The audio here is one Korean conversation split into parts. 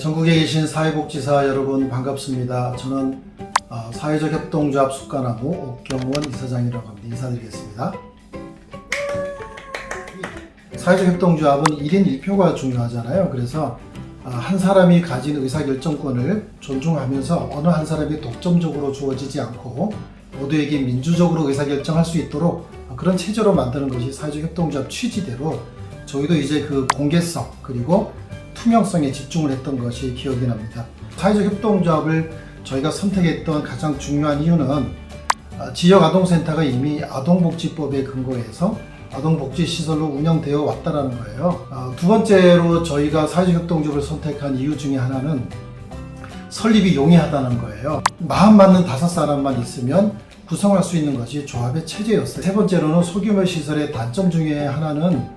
네, 전국에 계신 사회복지사 여러분 반갑습니다. 저는 어, 사회적 협동조합 숙가나무 옥경원 이사장이라고 합니다. 인사드리겠습니다. 사회적 협동조합은 1인 1표가 중요하잖아요. 그래서 아, 한 사람이 가진 의사결정권을 존중하면서 어느 한 사람이 독점적으로 주어지지 않고 모두에게 민주적으로 의사결정할 수 있도록 그런 체제로 만드는 것이 사회적 협동조합 취지대로 저희도 이제 그 공개성 그리고 투명성에 집중을 했던 것이 기억이 납니다. 사회적 협동조합을 저희가 선택했던 가장 중요한 이유는 아, 지역 아동센터가 이미 아동복지법에 근거해서 아동복지시설로 운영되어 왔다라는 거예요. 아, 두 번째로 저희가 사회적 협동조합을 선택한 이유 중에 하나는 설립이 용이하다는 거예요. 마음 맞는 다섯 사람만 있으면 구성할 수 있는 것이 조합의 체제였어요. 세 번째로는 소규모 시설의 단점 중에 하나는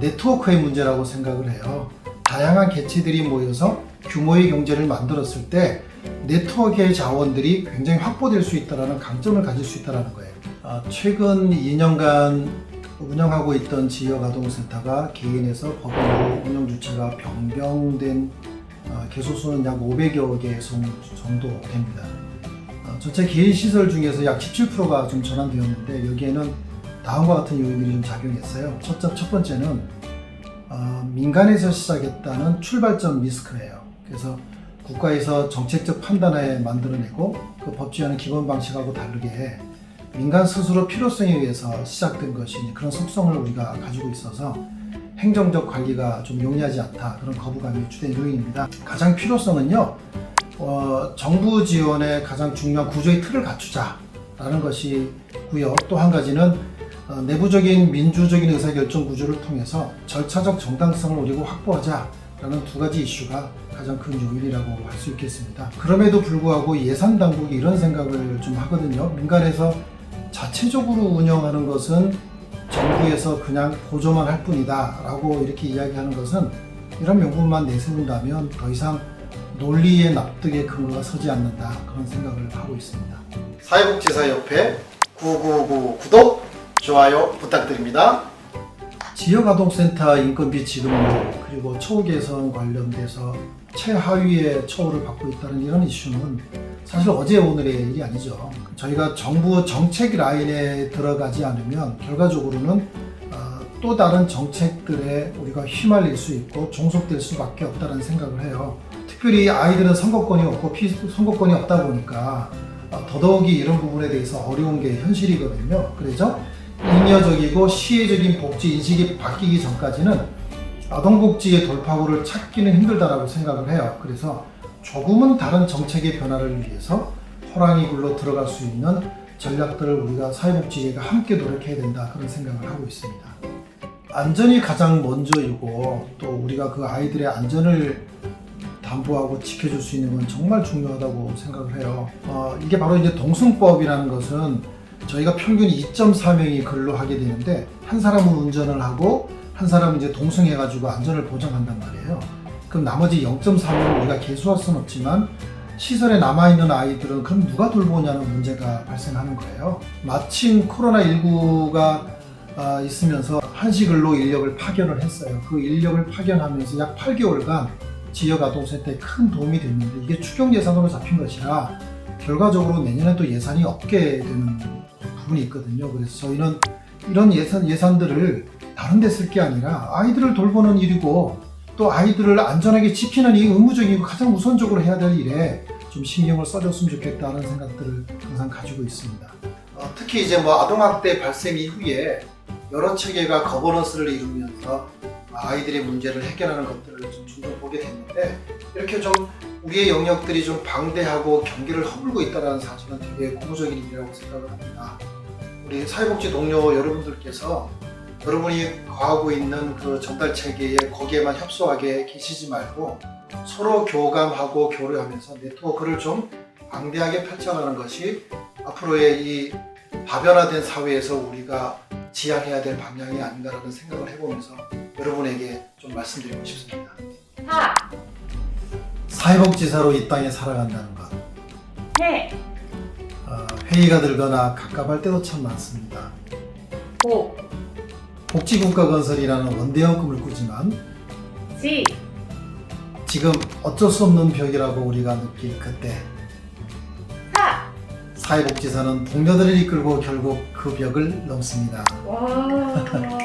네트워크의 문제라고 생각을 해요. 다양한 개체들이 모여서 규모의 경제를 만들었을 때 네트워크의 자원들이 굉장히 확보될 수 있다는 강점을 가질 수 있다는 거예요. 아, 최근 2년간 운영하고 있던 지역 아동센터가 개인에서 법인으로 운영 주체가 변경된 어, 개소수는 약 500여 개 정도 됩니다. 어, 전체 개인 시설 중에서 약 17%가 좀 전환되었는데 여기에는 다음과 같은 요인들이 좀 작용했어요. 첫, 첫, 첫 번째는 어, 민간에서 시작했다는 출발점 리스크예요. 그래서 국가에서 정책적 판단하에 만들어내고 그 법제화는 기본 방식하고 다르게 민간 스스로 필요성에 의해서 시작된 것이 그런 속성을 우리가 가지고 있어서 행정적 관리가 좀 용이하지 않다 그런 거부감이 주된 요인입니다. 가장 필요성은요 어, 정부 지원의 가장 중요한 구조의 틀을 갖추자라는 것이고요. 또 한 가지는 어, 내부적인 민주적인 의사결정 구조를 통해서 절차적 정당성을 우리가 확보하자라는 두 가지 이슈가 가장 큰 요인이라고 할 수 있겠습니다. 그럼에도 불구하고 예산 당국이 이런 생각을 좀 하거든요. 민간에서 자체적으로 운영하는 것은 정부에서 그냥 보조만 할 뿐이다 라고 이렇게 이야기하는 것은 이런 명분만 내세운다면 더 이상 논리의 납득의 근거가 서지 않는다 그런 생각을 하고 있습니다. 사회복지사 협회 999 구독, 좋아요 부탁드립니다. 지역아동센터 인건비 지급률 그리고 처우 개선 관련돼서 최하위의 처우를 받고 있다는 이런 이슈는 사실 어제 오늘의 일이 아니죠. 저희가 정부 정책 라인에 들어가지 않으면 결과적으로는 어, 또 다른 정책들에 우리가 휘말릴 수 있고 종속될 수밖에 없다는 생각을 해요. 특별히 아이들은 선거권이 없고 피 선거권이 없다 보니까 어, 더더욱이 이런 부분에 대해서 어려운 게 현실이거든요. 그래서 잉여적이고 시혜적인 복지 인식이 바뀌기 전까지는 아동복지의 돌파구를 찾기는 힘들다라고 생각을 해요. 그래서 조금은 다른 정책의 변화를 위해서 호랑이 굴로 들어갈 수 있는 전략들을 우리가 사회복지계가 함께 노력해야 된다 그런 생각을 하고 있습니다. 안전이 가장 먼저이고 또 우리가 그 아이들의 안전을 담보하고 지켜줄 수 있는 건 정말 중요하다고 생각을 해요. 어, 이게 바로 이제 동승법이라는 것은 저희가 평균 2.4명이 근로하게 되는데 한 사람은 운전을 하고 한 사람은 이제 동승해가지고 안전을 보장한단 말이에요. 그럼 나머지 0.3을 우리가 개수할 수는 없지만 시설에 남아있는 아이들은 그럼 누가 돌보냐는 문제가 발생하는 거예요. 마침 코로나19가 아, 있으면서 한시근로 인력을 파견을 했어요. 그 인력을 파견하면서 약 8개월간 지역 아동센터에 큰 도움이 됐는데 이게 추경 예산으로 잡힌 것이라 결과적으로 내년에 또 예산이 없게 되는 부분이 있거든요. 그래서 저희는 이런 예산, 예산들을 다른 데 쓸 게 아니라 아이들을 돌보는 일이고 또 아이들을 안전하게 지키는 이 의무적이고 가장 우선적으로 해야 될 일에 좀 신경을 써줬으면 좋겠다는 생각들을 항상 가지고 있습니다. 어, 특히 이제 뭐 아동학대 발생 이후에 여러 체계가 거버넌스를 이루면서 아이들의 문제를 해결하는 것들을 좀 종종 보게 됐는데 이렇게 좀 우리의 영역들이 좀 방대하고 경계를 허물고 있다는 사실은 되게 고무적인 일이라고 생각을 합니다. 우리 사회복지 동료 여러분들께서 여러분이 거하고 있는 그 전달 체계에 거기에만 협소하게 계시지 말고 서로 교감하고 교류하면서 네트워크를 좀 방대하게 펼쳐가는 것이 앞으로의 이 다변화된 사회에서 우리가 지향해야 될 방향이 아닌가라는 생각을 해보면서 여러분에게 좀 말씀드리고 싶습니다. 4, 사회복지사로 이 땅에 살아간다는 것 회, 어, 회의가 들거나 갑갑할 때도 참 많습니다. 고, 복지국가 건설이라는 원대한 꿈을 꾸지만 지, 지금 어쩔 수 없는 벽이라고 우리가 느낄 그때 4. 사회복지사는 동료들을 이끌고 결국 그 벽을 넘습니다. 와.